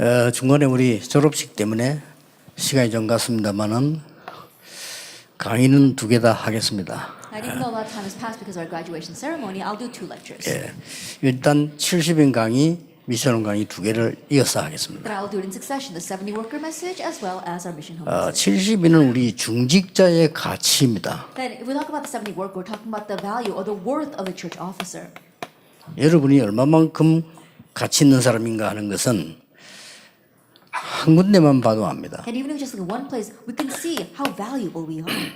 어, 중간에 우리 졸업식 때문에 시간이 좀 갔습니다만은 강의는 두 개 다 하겠습니다. I didn't know a lot of time has passed because our graduation ceremony. I'll do two lectures. 예. 일단 70인 강의, 미션 강의 두 개를 이어서 하겠습니다. But I'll do it in succession, the 70 worker message as well as our mission home 어, message. 70인은 우리 중직자의 가치입니다. Then if we talk about the 70 worker, we're talking about the value or the worth of the church officer. 여러분이 얼마만큼 가치 있는 사람인가 하는 것은 한 군데만 봐도 압니다. And even if we just look at one place, we can see how valuable we are.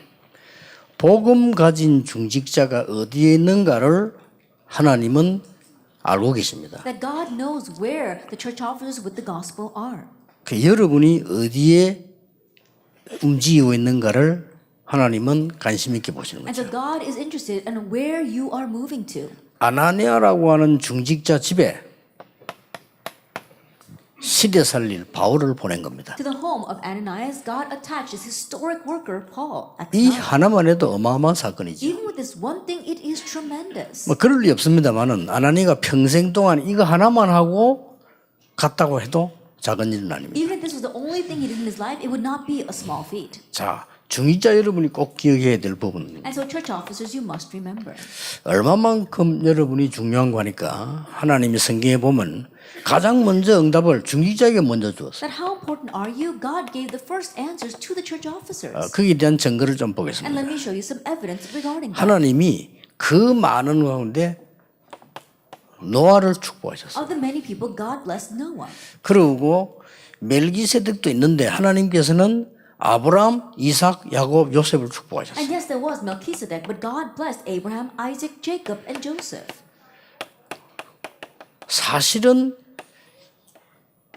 복음 가진 중직자가 어디에 있는가를 하나님은 알고 계십니다. That God knows where the church officers with the gospel are. 그 여러분이 어디에 움직이고 있는가를 하나님은 관심 있게 보시는 And 거죠. so God is interested in where you are moving to. 아나니아라고 하는 중직자 집에 시대 살릴 바울을 보낸 겁니다. To the home of Ananias, God attached his historic worker, Paul. at 이. 하나만 해도 어마어마한 사건이죠. Even with this one thing, it is tremendous. 뭐 그럴 리 없습니다만은 아나니가 평생 동안 이거 하나만 하고 갔다고 해도 작은 일은 아닙니다. Even if this was the only thing he did in his life, it would not be a small feat. 자, 중위자 여러분이 꼭 기억해야 될 부분입니다. And so, church officers, you must remember 얼마만큼 여러분이 중요한 거니까 하나님이 성경에 보면 가장 먼저 응답을 중직자에게 먼저 주었어요. that how important are you? God gave the first answers to the church officers. 어, 거기에 대한 증거를 좀 And 보겠습니다. let me show you some evidence regarding that. 하나님이 그 많은 가운데 노아를 축복하셨어요. Of the many people, God blessed Noah. 그리고 멜기세덱도 있는데 하나님께서는 아브라함, 이삭, 야곱, 요셉을 축복하셨어요. And yes, there was Melchizedek, but God blessed Abraham, Isaac, Jacob, and Joseph. 사실은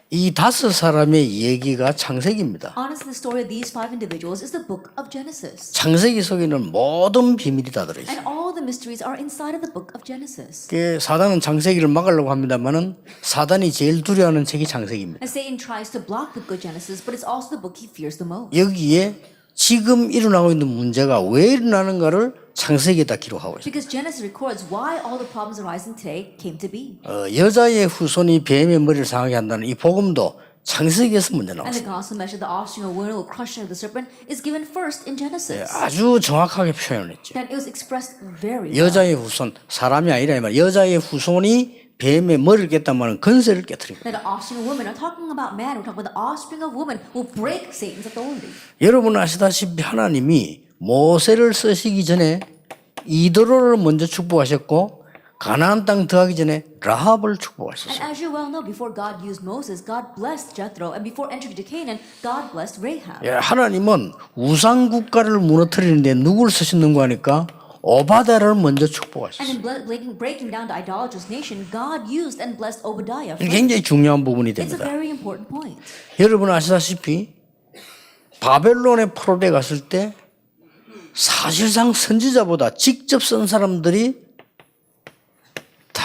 이 다섯 사람의 얘기가 창세기입니다. Honestly, the story of these five individuals is the book of Genesis. 창세기 속에는 모든 비밀이 다 들어있어요. And all the mysteries are inside of the book of Genesis. 그 사단은 창세기를 막으려고 합니다만은 사단이 제일 두려워하는 책이 창세기입니다. And Satan tries to block the book of Genesis, but it's also the book he fears the most. 여기에 지금 일어나고 있는 문제가 왜 일어나는가를 창세기에다 기록하고 있어요. Because Genesis records why all the problems arising today came to be. 어, 여자의 후손이 뱀의 머리를 상하게 한다는 이 복음도 창세기에서 먼저 And 나왔어요. the gospel message, the offspring of woman will crush the serpent, is given first in Genesis. 아주 정확하게 표현했죠. That it was expressed very well. 여자의 후손, 사람이 아니라 말. 여자의 후손이 뱀의 머리를 건세를 woman will break Satan's authority. 여러분 아시다시피 하나님이 모세를 쓰시기 전에 이드로를 먼저 축복하셨고 가나안 땅 들어가기 전에 라합을 축복하셨어요. as you well know, before God used Moses, God blessed Jethro, and before entering to Canaan, God blessed Rahab. 예, 하나님은 우상 국가를 무너뜨리는데 누구를 쓰시는 거 하니까 오바다를 먼저 축복하셨어요. 굉장히 중요한 부분이 됩니다. 여러분 아시다시피 바벨론에 포로돼 갔을 때 사실상 선지자보다 직접 쓴 사람들이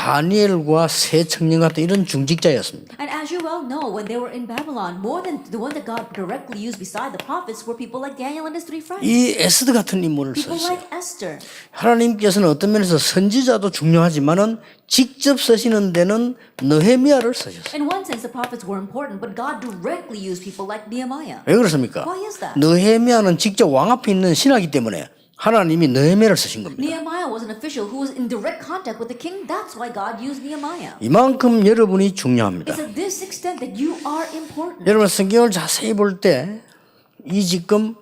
다니엘과 세 청년 같은 이런 중직자였습니다. And as you well know, when they were in Babylon, more than the one that God directly used beside the prophets were people like Daniel and his three friends. 이 에스드 같은 인물을 People 썼어요. like Esther. 하나님께서는 어떤 면에서 선지자도 중요하지만은 직접 쓰시는 데는 느헤미야를 쓰셨어요. In one sense, the prophets were important, but God directly used people like Nehemiah. 왜 그렇습니까? Why is that? 느헤미야는 직접 왕 앞에 있는 신하기 때문에 하나님이 느헤미야를 쓰신 겁니다. Nehemiah was an official who was in direct contact with the king. That's why God used Nehemiah. 이만큼 여러분이 중요합니다. It's at this extent that you are important. 여러분 성경을 자세히 볼 때 이 지금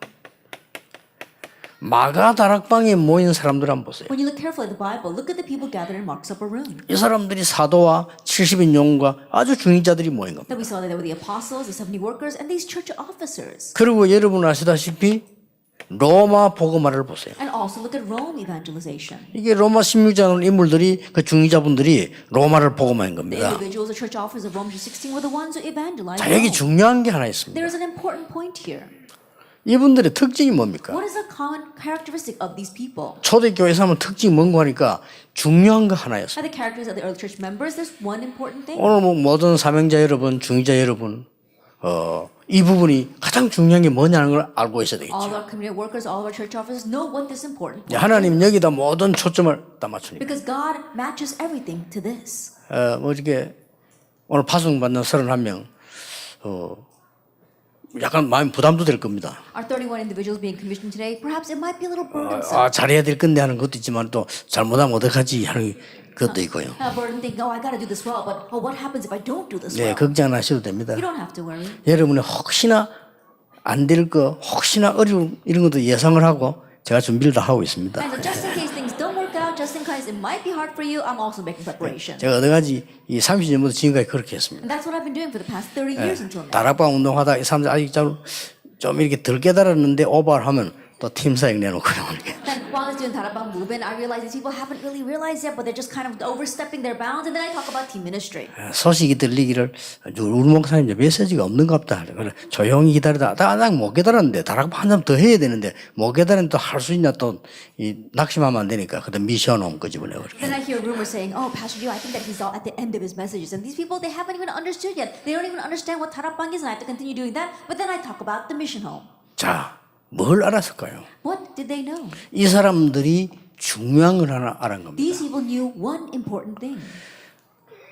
마가 다락방에 모인 사람들 한번 보세요. When you look carefully at the Bible, look at the people gathered in Mark's upper room. 이 사람들이 사도와 70인 용과 아주 중직자들이 모인 겁니다. That we saw that there were the apostles, the 70 workers, and these church officers. 그리고 여러분 아시다시피 로마 복음화를 보세요. And also look at Rome evangelization. 이게 로마 16장의 인물들이 그 중직자분들이 로마를 복음화한 The 겁니다. individuals, the church officers of Rome 16 were the ones who evangelized. 자 여기 Rome. 중요한 게 하나 있습니다. There is an important point here. 이분들의 특징이 뭡니까? What is the common characteristic of these people? 초대교회에서 하면 특징이 뭔고 하니까 중요한 거 하나였어요. Are the characters of the early church members? There's one important thing. 오늘 뭐 모든 사명자 여러분, 중위자 여러분, 어, 이 부분이 가장 중요한 게 뭐냐는 걸 알고 있어야 되겠죠. All of our community workers, all of our church officers know what this important point 하나님 여기다 모든 초점을 다 맞추니까. because God matches everything to this. 어, 뭐 이렇게 오늘 파송 받는 31명, 어, 약간 마음 부담도 될 겁니다. Our 31 individuals being commissioned today, perhaps it might be a little burdensome. 아, 잘해야 될 건데 하는 것도 있지만 또 잘못하면 어떡하지 하는 것도 있고요. A burden think, oh, I got to do this well, but oh, what happens if I don't do this 네, well? 걱정 안 하셔도 됩니다. You don't have to worry. 여러분이 혹시나 안 될 거, 혹시나 어려움 이런 것도 예상을 하고 제가 준비를 다 하고 있습니다. And so just in case things don't work out, just in case it might be hard for you, I'm also making preparation. 제가 어느 가지 이 30년부터 지금까지 그렇게 했습니다. And that's what I've been doing for the past 30 years until now. 다락방 운동하다 이 사람들 아직 좀, 좀 이렇게 덜 깨달았는데 오버를 하면 또 팀 사역 내놓고요. 이렇게. And while I was doing Tarabang movement, I realized these people haven't really realized yet, but they're just kind of overstepping their bounds. And then I talk about team ministry. 소식이 들리기를 우리 목사님 이제 메시지가 없는갑다. 그래 조용히 기다리다 나못 기다렸는데 다락방 한점더 해야 되는데 못 기다리면 또할 수 있냐 또 이 낙심하면 안 되니까 그때 미션 온 끄집어내고 그렇게. Then I hear rumors saying, oh, Pastor Joe, I think that he's all at the end of his messages. And these people, they haven't even understood yet. They don't even understand what Tarapang is, and I have to continue doing that. But then I talk about the mission home. 자, 뭘 알았을까요? What did they know? 이 사람들이 중요한 걸 하나 알은 겁니다. These people knew one important thing.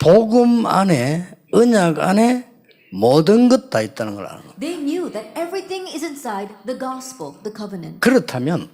복음 안에 언약 안에 모든 것 다 있다는 걸 아는 겁니다. They knew that everything is inside the gospel, the covenant. 그렇다면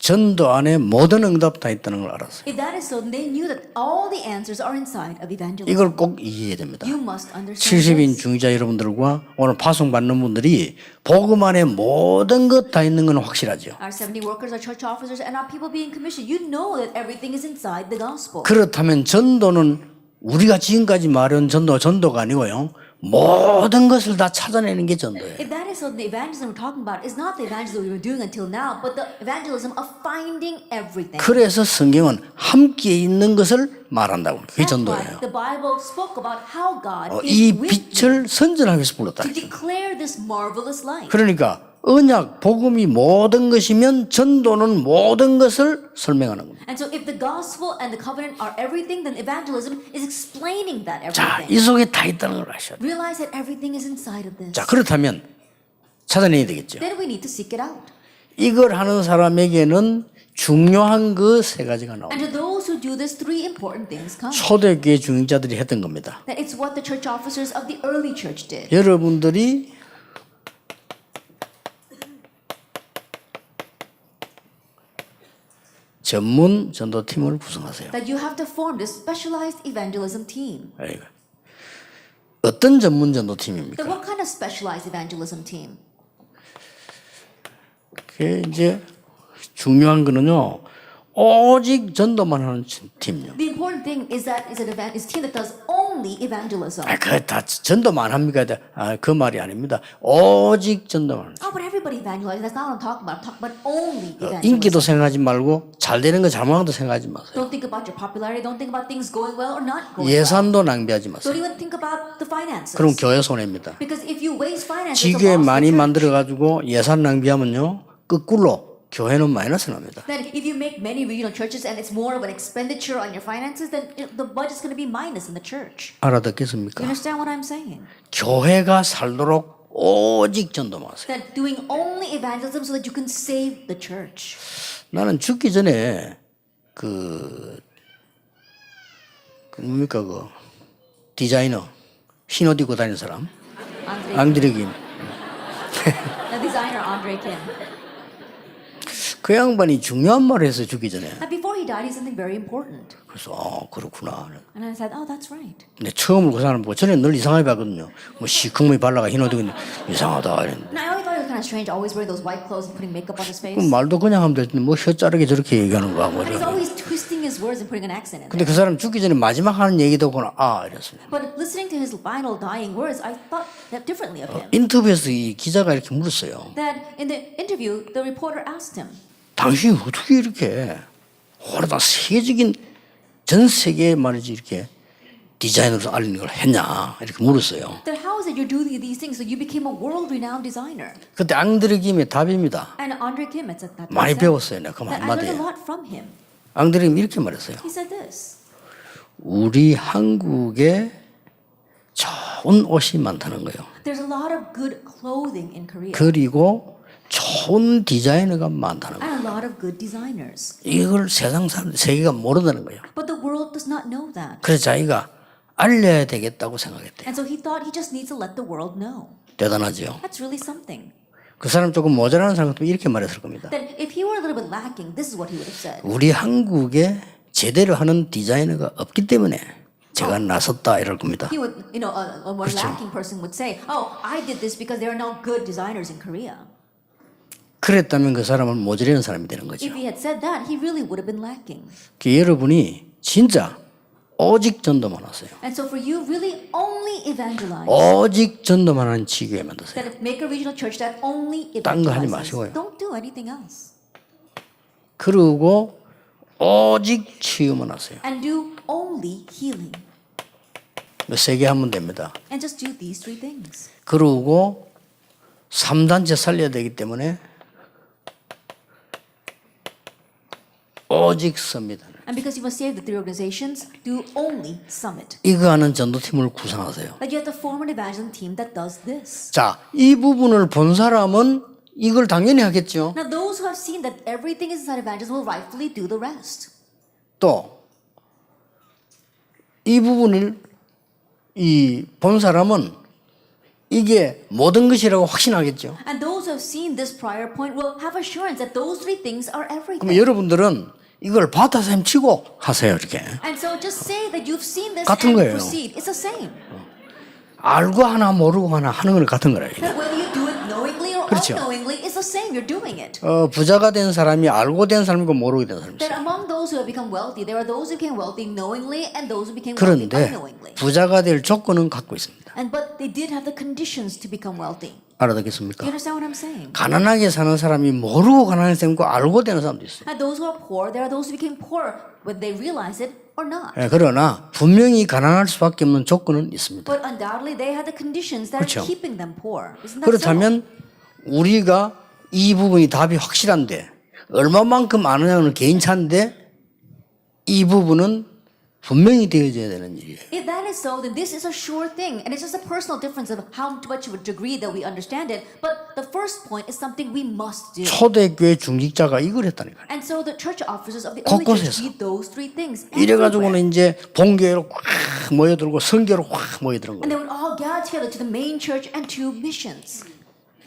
전도 안에 모든 응답 다 있다는 걸 알았어요. If that is so, then they knew that all the answers are inside of evangelism. 이걸 꼭 이해해야 됩니다. You must understand 70인 this. 중자 여러분들과 오늘 파송 받는 분들이 복음 안에 모든 것 다 있는 건 확실하죠. Our 70 workers, our church officers, and our people being commissioned, you know that everything is inside the gospel. 그렇다면 전도는 우리가 지금까지 말한 전도 전도가 아니고요. 모든 것을 다 찾아내는 게 전도예요. If that is so, the evangelism we're talking about is not the evangelism we were doing until now, but the evangelism of finding everything. 그래서 성경은 함께 있는 것을 말한다고. 그게 That's why 전도예요. the Bible spoke about how God 어, is 이 with you 빛을 선전하기 위해서 불렀다. to declare this marvelous light. 그러니까 언약, 복음이 모든 것이면 전도는 모든 것을 설명하는 겁니다. And so, if the gospel and the covenant are everything, then evangelism is explaining that 자, everything. 이 속에 다 있다는 걸 아셔야 돼요. Realize that everything is inside of this. 자, 그렇다면 찾아내야 되겠죠. Then we need to seek it out. 이걸 하는 사람에게는 중요한 그 세 가지가 나옵니다. And to those who do this, three important things come. 초대교회 중직자들이 했던 겁니다. That it's what the church officers of the early church did. 여러분들이 전문 전도팀을 구성하세요. That you have to form this specialized evangelism team. 아이고. 어떤 전문 전도팀입니까? Then what kind of specialized evangelism team? 그게 이제 중요한 거는요. 오직 전도만 하는 팀요. The important thing is that is an event is team that does only evangelism. 아, 그다 전도만 합니까? 아, 그 말이 아닙니다. 오직 전도만. Oh, but everybody evangelizes. That's not what I'm talking about. I'm talking about only evangelism. 인기도 생각하지 말고 잘 되는 거 잘못하는 거 생각하지 마세요. Don't think about your popularity. Don't think about things going well or not going well. 예산도 낭비하지 마세요. Don't even think about the finances. 그럼 교회 손해입니다. Because if you waste finances, 지교회 많이. 만들어 가지고 예산 낭비하면요 거꾸로 교회는 마이너스 납니다. Then if you make many regional churches and it's more of an expenditure on your finances, then the budget's going to be minus in the church. You 알아듣겠습니까? understand what I'm saying? 교회가 살도록 오직 전도만 하세요. That doing only evangelism so that you can save the church. 나는 죽기 전에 그, 그 뭡니까 그 디자이너 흰옷 입고 다니는 사람 Andre, 앙드레 김. the designer Andre Kim. 그 양반이 중요한 말을 했어요 죽기 전에. And before he died, he said something very important. 그래서 어 그렇구나. And I 사id, oh, that's right. 근데 처음으로 그 사람 보고 전에 늘 이상하게 봤거든요. 뭐 시커멓게 발라가 흰 옷 입고 이상하다 이랬는데. And I always thought it was kind of strange, always wearing those white clothes and putting makeup on his face. 그 말도 그냥 하면 될 텐데 뭐 혀 자르게 저렇게 얘기하는 거야. 뭐 And he's always twisting his words and putting an accent in 근데. 그 사람 죽기 전에 마지막 하는 얘기 듣고는 아 이랬습니다. But listening to his final dying words, I thought that differently of him. 인터뷰에서 이 기자가 이렇게 물었어요. That in the interview, the reporter asked him, 당신이 어떻게 이렇게 오래다 세계적인 전 세계에 말이지 이렇게 디자이너로 알리는 걸 했냐 이렇게 물었어요. that how is it you're doing these things so you became a world-renowned designer? 그때 앙드레 김의 답입니다. And Andre Kim said that. 많이 said 배웠어요. 내가 그 I learned 한마디에. a lot from him. 앙드레 김 이렇게 말했어요. He said this. 우리 한국에 좋은 옷이 많다는 거예요. There's a lot of good clothing in Korea 그리고 좋은 디자이너가 많다는 거예요. and a lot of good designers. 이걸 세상 사람 세계가 모른다는 거예요. But the world does not know that. 그래서 자기가 알려야 되겠다고 생각했대요. And so he thought he just needs to let the world know. 대단하죠. That's really something. 그 사람 조금 모자라는 사람 같으면 이렇게 말했을 겁니다. Then if he were a little bit lacking, this is what he would have said. 우리 한국에 제대로 하는 디자이너가 없기 때문에 제가 나섰다 이럴 겁니다. He would, you know, a, a more lacking person would say, "Oh, I did this because there are no good designers in Korea." 그랬다면 그 사람은 모자라는 사람이 되는 거죠. If he had said that, he really would have been lacking. 그 여러분이 진짜 오직 전도만 하세요. And so for you, really only evangelize. 오직 전도만 하는 지교회 만드세요. That make a regional church that only 딴거 하지. 마시고요. Don't do anything else. 그리고 오직 치유만 하세요. And do only healing. 세개 하면 됩니다. And just do these three things. 그리고 3단체 살려야 되기 때문에 오직 섭니다. And because you must save the three organizations, do only summit. 이거 하는 전도팀을 구성하세요. That you have to form an evangelism team that does this. 자, 이 부분을 본 사람은 이걸 당연히 하겠죠. Now, those who have seen that everything is inside evangelism will rightfully do the rest. 또 이 부분을 이 본 사람은 이게 모든 것이라고 확신하겠죠. And those who have seen this prior point will have assurance that those three things are 그럼 everything. 여러분들은 이걸 받아서 치고 하세요 이렇게 so 같은 거예요. 알고 하나 모르고 하나 하는 거는 같은 거라 그렇죠. 어, 부자가 된 사람이 알고 된 사람이고 모르고 된 사람이 That 있어요. among those who have become wealthy, there are those who became wealthy knowingly and those who became wealthy 그런데. 부자가 될 조건은 갖고 있습니다. And but they did have the conditions to become wealthy. 알아듣겠습니까? You understand what I'm saying? 가난하게 사는 사람이 모르고 가난한 사람이 있고 알고 되는 사람도 있어요. And those who are poor, there are those who became poor whether they realize it or not. 예, 그러나 분명히 가난할 수밖에 없는 조건은 있습니다. But undoubtedly, they had the conditions that 그렇죠. are keeping them poor. Isn't that? 그렇다면 우리가 이 부분이 답이 확실한데 얼마만큼 아느냐는 개인 차인데 이 부분은 분명히 되어져야 되는 일이에요. If that is so, then this is a sure thing. And it's just a personal difference of how much of a degree that we understand it. But the first point is something we must do. 초대교회 중직자가 이걸 했다니까요. And so the church officers of the early church did those three things. 이래가지고는 everywhere. 이제 본교회로 확 모여들고 성교로 확 모여드는 And 거예요. they would all gather together to the main church and to missions.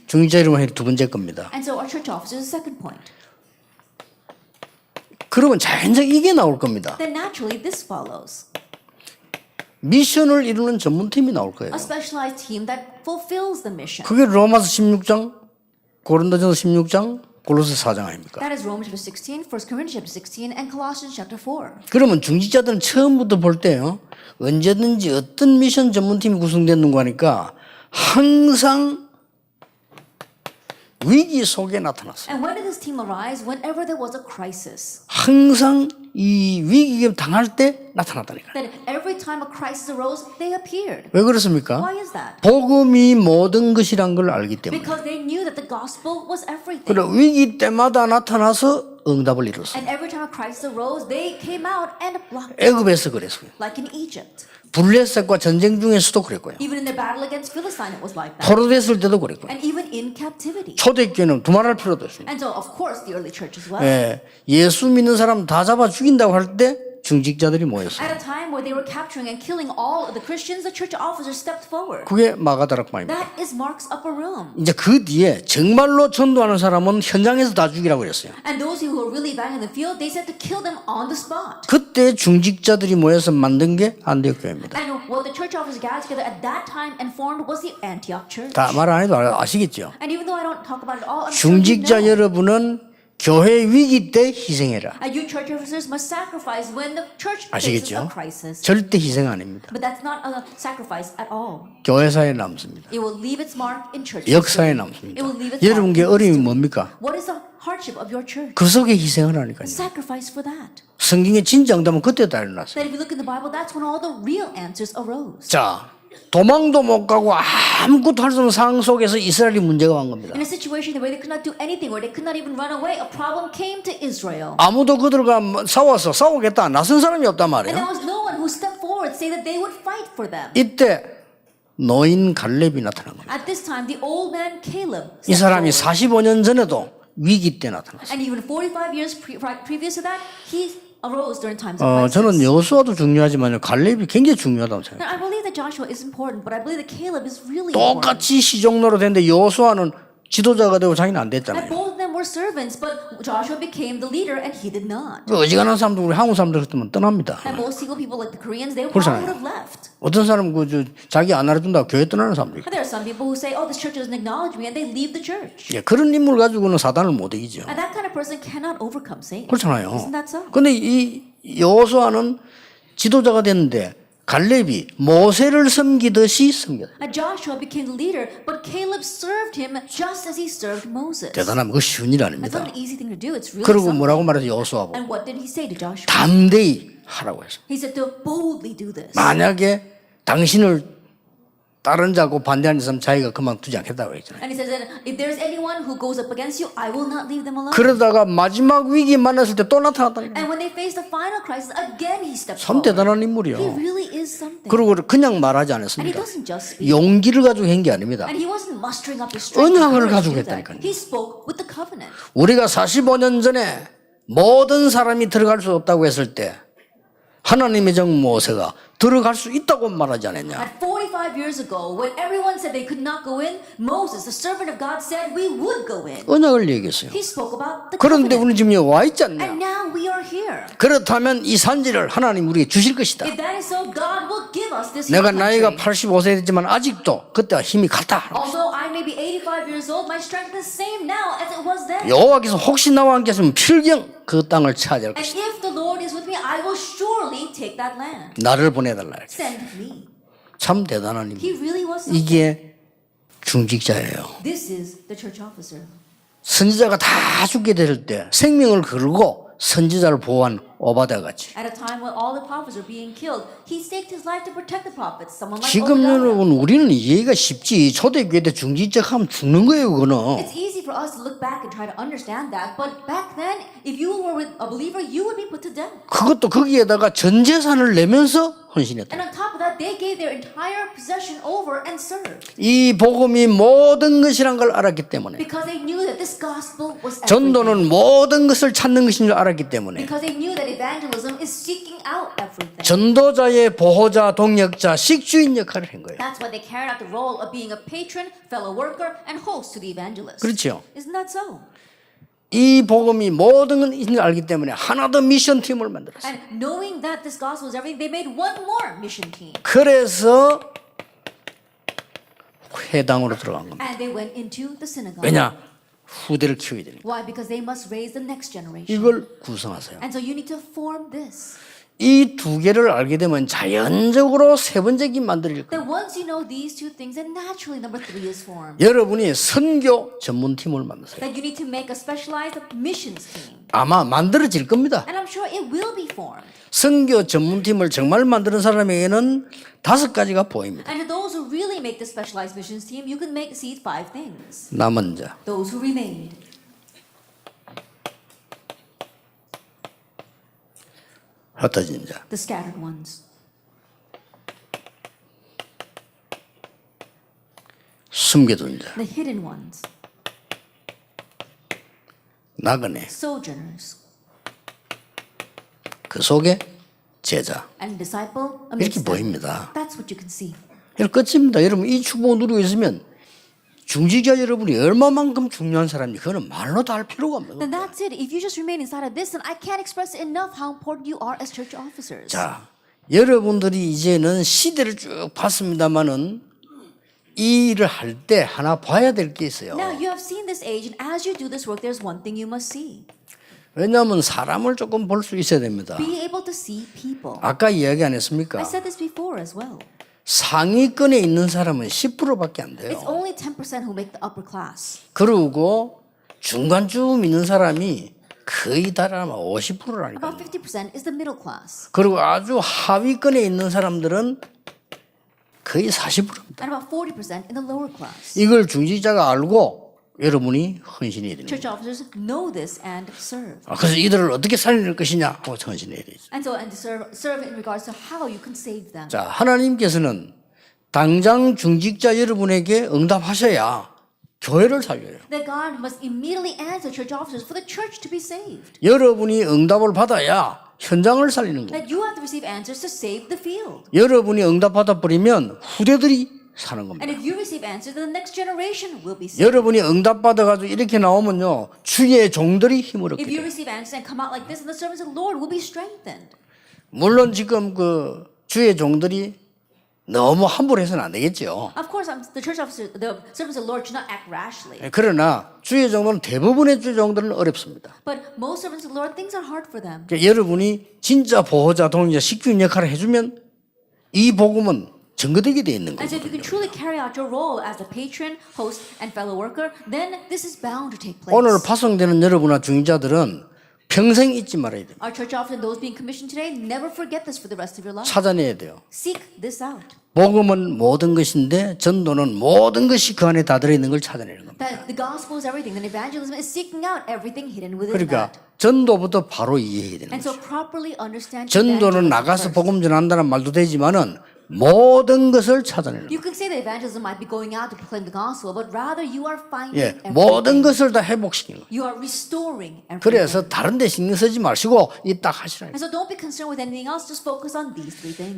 중직자 이름은 두 번째 겁니다. And so our church officers is the second point. 그러면 자연적 이게 나올 겁니다. Then naturally this follows. 미션을 이루는 전문팀이 나올 거예요. A specialized team that fulfills the mission. 그게 로마서 16장, 고린도전서 16장, 골로새 4장 아닙니까? That is Romans chapter 16, 1 Corinthians chapter 16, and Colossians chapter 4. 그러면 중직자들은 처음부터 볼 때요. 언제든지 어떤 미션 전문팀이 구성됐는가 하니까 항상 위기 속에 나타났어요. And when did this team arise? Whenever there was a crisis. 항상 이 위기에 당할 때 나타났다니까요. That every time a crisis arose, they appeared. 왜 그렇습니까? Why is that? 복음이 모든 것이란 걸 알기 때문에. Because they knew that the gospel was everything. 그래 위기 때마다 나타나서 응답을 이뤘어요. And every time a crisis arose, they came out and blocked it, 애굽에서 그랬어요. like in Egypt. 블레셋과 전쟁 중에서도 그랬고요. Even in their battle against Philistine, it was like that. 포로됐을 때도 그랬고요. And even in captivity. 초대교회는 두말할 필요도 없습니다. And so, of course, the early church as well. 예, 예수 믿는 사람 다 잡아 죽인다고 할 때 중직자들이 모였어요. At a time where they were capturing and killing all of the Christians, the church officers stepped forward. 그게 마가다락방입니다. That is Mark's upper room. 이제 그 뒤에 정말로 전도하는 사람은 현장에서 다 죽이라고 그랬어요. And those who were really bang in the field, they said to kill them on the spot. 그때 중직자들이 모여서 만든 게 안디옥 교회입니다. And what the church officers gathered together at that time and formed was the Antioch church. 다 말 안 해도 아- 아시겠죠? And even though I don't talk about it all, I'm sure you 중직자. 여러분은 교회 위기 때 희생해라. And you church officers must sacrifice when the church faces 아시겠죠? crisis. 절대 희생 아닙니다. But that's not a sacrifice at all. 교회사에 남습니다. It will leave its mark in church. 역사에. 남습니다. It will leave its 여러분께 어려움이. 뭡니까? What is the hardship of your church? 그 속에 희생을 하니까요. Sacrifice for that. 성경의 응답은 그때 다 일어났어요. That if you look in the Bible, that's when all the real answers arose. 자, 도망도 못 가고 아무것도 할 수 없는 상황 속에서 이스라엘이 문제가 온 겁니다. In a situation where they could not do anything, where they could not even run away, a problem came to Israel. 아무도 그들과 뭐 싸워서 싸우겠다 나선 사람이 없단 And there 말이에요. was no one who stepped forward say that they would fight for them. 이때 노인 갈렙이 나타난 겁니다. At this time, the old man Caleb 이 stepped 사람이 forward. 45년 전에도 위기 때 나타났어요. And even 45 years pre- right previous to that, he arose during times of 어, crisis. 저는 여수와도 중요하지만 갈렙이 굉장히 중요하다고 생각해요. And I believe that Joshua is important, but I believe that Caleb is really important. 똑같이 시종로로 됐는데 여수와는 지도자가 되고 자기는 안 And 됐잖아요. both of them were servants, but Joshua became the leader and he did not. 그 어지간한 사람들 우리 한국 사람들 같으면 떠납니다. And most single people like the Koreans, they probably would have left. 어떤 사람은 그 저, 자기 안 알아준다고 교회 떠나는 사람들. And there are some people who say, oh, this church doesn't acknowledge me, and they leave the church. 예, 그런 인물 가지고는 사단을 못 이기죠. And that kind of person cannot overcome Satan. 그렇잖아요. Isn't that so? 근데 이 여호수아는 지도자가 됐는데 갈렙이 모세를 섬기듯이 섬겼어요. And Joshua became the leader, but Caleb served him just as he served Moses. 대단하면 그거 쉬운 일 아닙니다. not an easy thing to do. It's really 그리고. 뭐라고 말해서 여호수아고 And what did he say to Joshua? 담대히 하라고 했어. He said to boldly do this. 만약에 당신을 다른 자고 반대하는 사람 자기가 그만두지 않겠다고 했잖아요. And he says that if there's anyone who goes up against you, I will not leave them alone. 그러다가 마지막 위기 만났을 때 또 나타났다니까. And when they face the final crisis, again he steps 참 forward. 대단한 인물이요. really is something. 그리고 그냥 말하지 And he 않았습니다. doesn't just speak. 용기를 가지고 한 게 아닙니다. And he wasn't mustering up his strength. 언약을 to do 가지고. 했다니까요. He spoke with the covenant. 우리가 45년 전에 모든 사람이 들어갈 수 없다고 했을 때 하나님의 정 모세가 들어갈 수 있다고 말하지 않았냐. At 45 years ago, when everyone said they could not go in, Moses, the servant of God, said we would go in. 언약을 얘기했어요. He spoke about the 그런데 covenant. 우리 지금 여기 와 있지 않냐. And now we are here. 그렇다면 이 산지를 하나님 우리에게 주실 것이다. If that is so, God will give us this 내가 hill 나이가 country. 85세 됐지만 아직도 그때와 힘이 같다. Although I may be 85 years old, my strength is the same now as it was then. 여호와께서 혹시 나와 함께 했으면 필경 그 땅을 차지할 And 것이다. if the Lord is with me, I will surely take that land. 나를 보내달라. Send me. 참 대단한 He 인물. really was. something. 이게 중직자예요. This is the church officer. 선지자가 다 죽게 될 때 생명을 걸고 선지자를 보호한 오바다 같이. At a time when all the prophets are being killed, he staked his life to protect the prophets. Someone like 지금 Obadiah. 여러분 우리는 이해가 쉽지. 초대교회 때 중직자 하면 죽는 거예요, 그거는. It's easy for us to look back and try to understand that, but back then, if you were with a believer, you would be put to death. 그것도 거기에다가 전 재산을 내면서 헌신했다. And on top of that, they gave their entire possession over and served 이 복음이 모든 것이란 걸 알았기 때문에 because they knew that this gospel was everything. 전도는 모든 것을 찾는 것인 줄 알았기 때문에 Because they knew that evangelism is seeking out everything. 전도자의 보호자, 동역자, 식주인 역할을 한 거예요. That's why they carried out the role of being a patron, fellow worker, and host to the evangelist. 그렇죠. Isn't that so? 이 복음이 모든 줄 알기 때문에 하나 더 미션 팀을 만들었어요. And knowing that this gospel is everything, they made one more mission team. 그래서 회당으로 들어간 겁니다. And they went into the synagogue. 왜냐? 후대를 키워야 되니까. Why? Because they must raise the next generation. 이걸 구성하세요. And so you need to form this. 이 두 개를 알게 되면 자연적으로 세 번째기 만들어질 거예요. That once you know these two things, then naturally number three is formed. 여러분이 선교 전문팀을 만드세요. That you need to make a specialized missions team. 아마 만들어질 겁니다. And I'm sure it will be formed. 선교 전문팀을 정말 만드는 사람에게는 다섯 가지가 보입니다. And to those who really make the specialized missions team, you can make see five things. 남은 자, Those who remained, 흩어진 자, the scattered ones, 숨겨둔 자, the hidden ones, 나그네, sojourners, 그 속에 제자. and disciple 이렇게. 보입니다. That's what you can see. 이거 끝입니다. 여러분 이 축복을 누리고 있으면 중직자 여러분이 얼마만큼 중요한 사람인지 그거는 말로도 할 필요가 없는 Then 겁니다. that's it. If you just remain inside of this, then I can't express enough how important you are as church officers. 자, 여러분들이 이제는 시대를 쭉 봤습니다만은 이 일을 할 때 하나 봐야 될 게 있어요. Now you have seen this age, and as you do this work, there's one thing you must see: 왜냐하면 사람을 조금 볼 수 있어야 됩니다. be able to see people. 아까 이야기 안 했습니까? I said this before as well. 상위권에 있는 사람은 10%밖에 안 돼요. It's only 10% who make the upper class. 그리고 중간쯤 있는 사람이 거의 다 아마 50%라니까. About 50% is the middle class, 그리고 아주 하위권에 있는 사람들은 거의 40%입니다. and about 40% in the lower class. 이걸 중직자가 알고 여러분이 헌신해야 거예요. Church officers know this and serve. 아, 그래서 이들을 어떻게 살릴 것이냐 하고 헌신해야 되죠. And so, and serve, serve in regards to how you can save them. 자, 하나님께서는 당장 중직자 여러분에게 응답하셔야 교회를 살려요. That God must immediately answer church officers for the church to be saved. 여러분이 응답을 받아야 현장을 살리는 거예요. That you have to receive answers to save the field. 여러분이 응답 받아 버리면 후대들이 사는 겁니다. And if you receive answers, then the next generation will be saved. 여러분이 응답 받아 가지고 이렇게 나오면요. 주의 종들이 힘을 얻게 If you 돼요. receive answers and come out like this, then the servants of the Lord will be strengthened. 물론 지금 그 주의 종들이 너무 함부로 해서는 안 되겠죠. Of course, um, the church officers, the servants of the Lord should not act rashly. 그러나 주의 종들은 대부분의 주의 종들은 어렵습니다. But most servants of the Lord, things are hard for them. 그러니까 여러분이 진짜 보호자, 동의자, 식균 역할을 해주면 이 복음은 증거되게 돼 있는 And so if 거예요. you can truly carry out your role as a patron, host, and fellow worker, then this is bound to take place. 오늘 파송되는 여러분과 중자들은 평생 잊지 말아야 됩니다. Our church and those being commissioned today, never forget this for the rest of your life. 찾아내야 돼요. Seek this out. 복음은 모든 것인데 전도는 모든 것이 그 안에 다 들어있는 걸 찾아내는 겁니다. That the gospel is everything. Then evangelism is seeking out everything hidden within 그러니까 that. 전도부터 바로 이해해야 되는 And 거죠. so properly understand 전도는 evangelism 나가서 first. 복음 전한다는 말도 되지만은 모든 것을 찾아내는. You can say that evangelism might be going out to proclaim the gospel, but rather you are finding 예, everything. 모든 것을 다 회복시키는 거예요. You are restoring everything. 그래서 다른 데 신경 쓰지 마시고 이 딱 하시라. And so don't be concerned with anything else. Just focus on these three things.